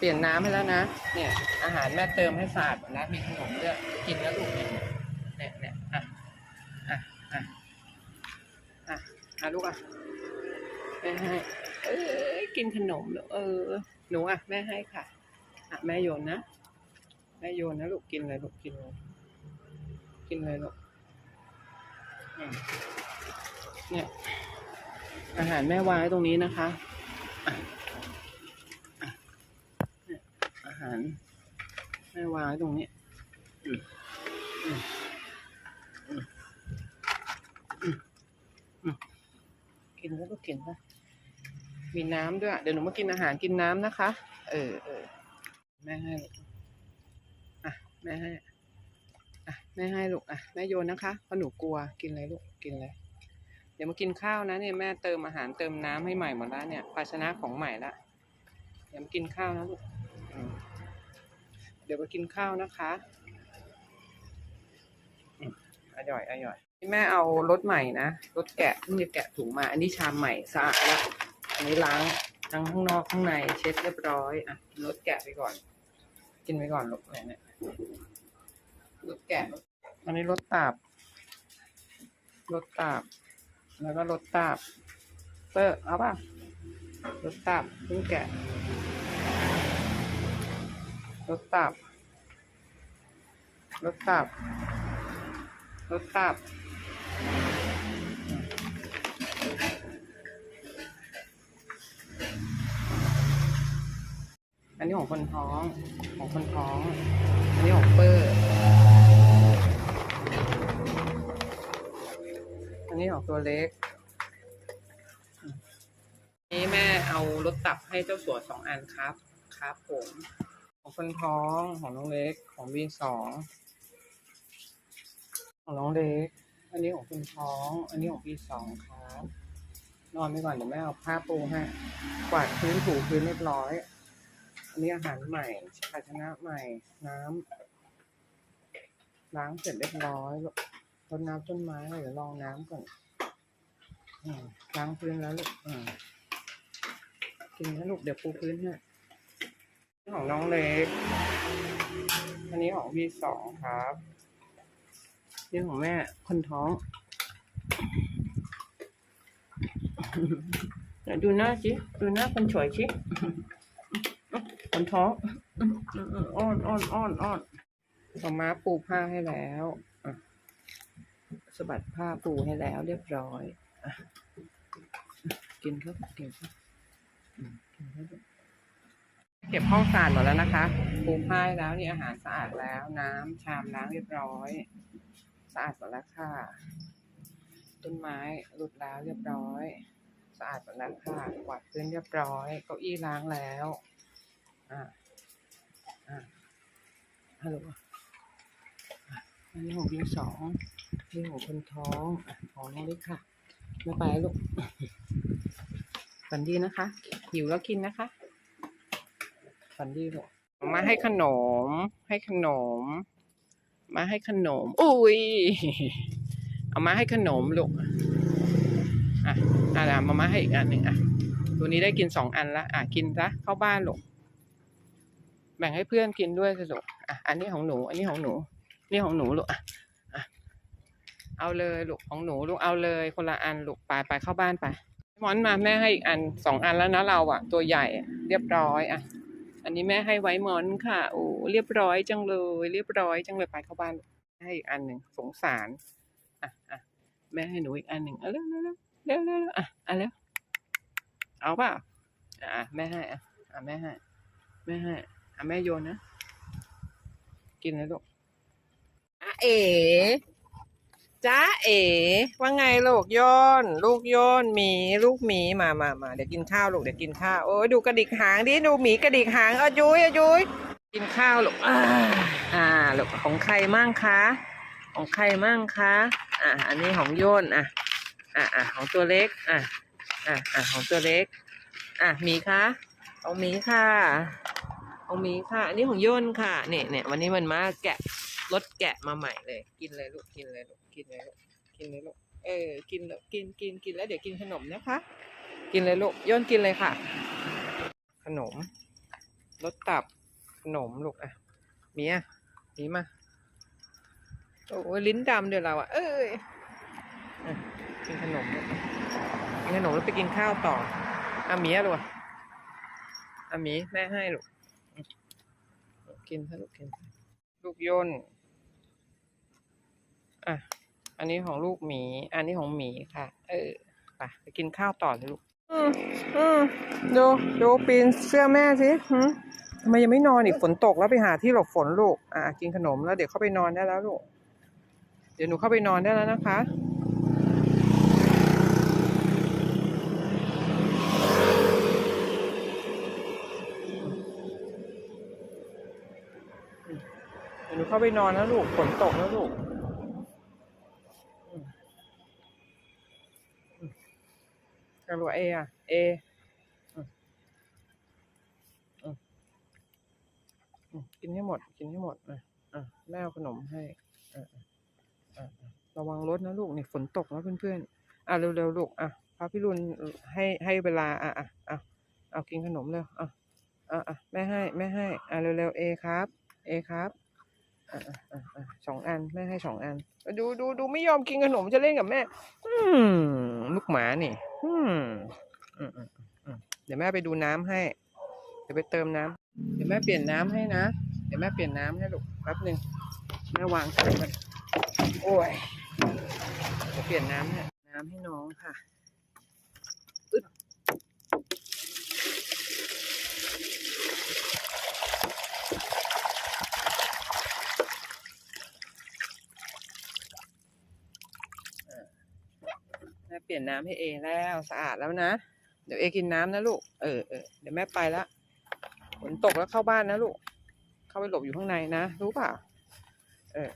เปลี่ยนน้ำให้แล้วนะ เนี่ย อาหารแม่เติมให้สะอาดหมดแล้วมีขนมด้วยกินแล้วลูกเนี่ยเนี่ยเนี่ยอะอะอะอะอะลูกอะแม่ให้เอ้ยกินขนมเหรอเออ หนูอะแม่ให้ค่ะอะแม่โยนนะแม่โยนนะลูกกินเลยลูกกินเลยกินเลยลูกเนี่ยอาหารแม่วางไว้ตรงนี้นะคะอะอะเนี่ยอา หารแม่วางตรงนี้กินแล้วก็กินนะมีน้ำด้วย เดี๋ยวหนูมากินอาหารกินน้ำนะคะ เออเออแม่ให้ลูกอะแม่ให้อะแม่ให้ลูกอะแม่โยนนะคะเพราะหนูกลัวกินอะไรลูกกินอะไรเดี๋ยวมากินข้าวนะเนี่ยแม่เติมอาหารเติมน้ำให้ใหม่หมดแล้วเนี่ย ภาชนะของใหม่ละเดี๋ยวมากินข้าวนะลูกอืม ดี๋ยวมากินข้าวนะคะอืมอร่อยอร่อยนี่แม่เอารถใหม่นะรถแกะเพิ่งจะแกะถุงมา อันนี้ชามใหม่สะอาดแล้วอันนี้ล้างทั้งข้างนอกข้างในเช็ดเรียบร้อยอะรถแกะไปก่อน กินไปก่อนลูกเนี่ยเนี่ยรถแกะอันนี้รถตาบรถตาบ แล้วก็รถตาบเตอร์เอาป่ะรถตาบเพิ่งแกะรถตาบ รถตาบรถตาบอันนี้ของคนท้อง ของคนท้อง อันนี้ของเปอร์ อันนี้ของตัวเล็ก นี่แม่เอารถตับให้เจ้าสัวสองอันครับ ครับผม ของคนท้อง ของน้องเล็ก ของวีสอง ของน้องเล็ก อันนี้ของคนท้อง อันนี้ของวีสองครับ นอนไปก่อนเดี๋ยวแม่เอาผ้าปูให้ กวาดพื้นถูพื้นเรียบร้อย อันนี้อาหารใหม่ภาชนะใหม่ น้ำล้างเสร็จเรียบร้อยรดน้ำต้นไม้เดี๋ยวลองน้ำก่อนอล้างพื้นแล้วลูกกินนะลูกเดี๋ยวปูพื้นให้นี่ของน้องเล็ก อันนี้ของพี่สองครับ นี่ของแม่คนท้องเดี๋ยวดูหน้าสิดูหน้าคนสวยสิคนท้องอ้อนอ้อนอ้อนอ้อนต่อมาปูผ้าให้แล้วสะบัดผ้าปูให้แล้วเรียบร้อยกินครับกินครับเก็บห้องสะอาดหมดแล้วนะคะปูผ้าแล้วนี่อาหารสะอาดแล้ว น้ำชามล้างเรียบร้อย สะอาดหมดแล้วค่ะ ต้นไม้หลุดแล้วเรียบร้อย สะอาดหมดแล้วค่ะกวาดพื้นเรียบร้อย เก้าอี้ล้างแล้ว อ่าอ่าฮัลโหลอันนี้ของพี่สองนี่ของคนท้องของน้องเล็กค่ะไม่ไปแล้วลูกฝันดีนะคะ หิวแล้วกินนะคะ ฝันดีลูกมาให้ขนม ให้ขนม มาให้ขนม อุ้ย เอามาให้ขนมลูก อะอะมามาให้อีกอันหนึ่งอะ ตัวนี้ได้กินสองอันละ อะ กินซะเข้าบ้านลูก แบ่งให้เพื่อนกินด้วยสิลูก อะ อันนี้ของหนู อันนี้ของหนู นี่ของหนูลูก อะ อะ เอาเลยลูก ของหนูลูก เอาเลย คนละอันลูก ไปไปเข้าบ้านไปมอนมาแม่ให้อีกอันสองอันแล้วนะเราอะ ตัวใหญ่เรียบร้อยอะ นนี้แม่ให้ไว้มอนค่ะ โอ้เรียบร้อยจังเลย เรียบร้อยจังเลยไปเข้าบ้านให้อีกอันหนึ่งสงสารอะอะแม่ให้หนูอีกอันหนึ่งเอาเร็วเร็วเร็วเร็วเร็วเอะอะเร็วเอาเปล่าอะแม่ให้อะอะแม่ให้แม่ให้อะแม่โยนนะกินเลยลูกอะเอ๋ จ้าเอ๋ว่าไงลูกโยนลูกโยนหมีลูกหมีมามามาเดี๋ยวกินข้าวลูกเดี๋ยวกินข้าวโอ้ยดูกระดิกหางดิดูหมีกระดิกหางอายุ้ยอายุ้ยกินข้าวลูกอ่าอ่าลูกของใครมั่งคะของใครมั่งคะอ่าอันนี้ของโยนอะอะอะของตัวเล็กอะอะอะของตัวเล็กอะหมีคะของหมีค่ะของหมีค่ะ อันนี้ของโยนค่ะเนี่ยเนี่ยวันนี้มันมาแกะรถแกะมาใหม่เลย กินเลยลูกกินเลยลูกกินเลยลูกกินเลยลูกเออกินลยกินกินกินแล้วเดี๋ยวกินขนมนะคะ กินเลยลูกโยนกินเลยค่ะ ขนมรสตับขนมลูกอะเมียหนีมาโอ้ยลิ้นดำเดี๋ยวเราอะ เอ้ยกินขนมกินขนมแล้วไปกินข้าวต่ออะมียลูกอะอะหมีแม่ให้ลูกกินซะลูกกินลูกย่นอะ อันนี้ของลูกหมี อันนี้ของหมีค่ะ เออไปไปกินข้าวต่อเลยลูก อืมอืมดูดูปีนเสื้อแม่สิหืมทำไมยังไม่นอนอีกฝนตกแล้วไปหาที่หลบฝนลูก อะกินขนมแล้วเดี๋ยวเข้าไปนอนได้แล้วลูก เดี๋ยวหนูเข้าไปนอนได้แล้วนะคะเดี๋ยวหนูเข้าไปนอนแล้วลูก ฝนตกแล้วลูก กระรัวเออะเออืมอืมอืมกินให้หมด กินให้หมดอะอะแม่เอาขนมให้อะอะอะอะระวังรถนะลูกเนี่ยฝนตกแล้วเพื่อนๆอะเร็วๆลูกอะพระพี่รุนให้ให้เวลาอะอะอะเอากินขนมเร็วอะอะอะแม่ให้แม่ให้อะเร็วๆเอครับ เอครับอะอะอะอะสองอันแม่ให้สองอัน ดูดูดูไม่ยอมกินขนมจะเล่นกับแม่ อืมลูกหมานี่ อืมอืมอืมเดี๋ยวแม่ไปดูน้ำให้ เดี๋ยวไปเติมน้ำเดี๋ยวแม่เปลี่ยนน้ำให้นะ เดี๋ยวแม่เปลี่ยนน้ำให้ลูกแป๊บหนึ่งแม่วางใส่มันโอ้ยเดี๋ยวเปลี่ยนน้ำให้น้ำให้น้องค่ะอึดแม่เปลี่ยนน้ำให้เอแล้วสะอาดแล้วนะ เดี๋ยวเอกินน้ำนะลูก เออเออเดี๋ยวแม่ไปละฝนตกแล้วเข้าบ้านนะลูก เข้าไปหลบอยู่ข้างในนะ รู้เปล่า เออ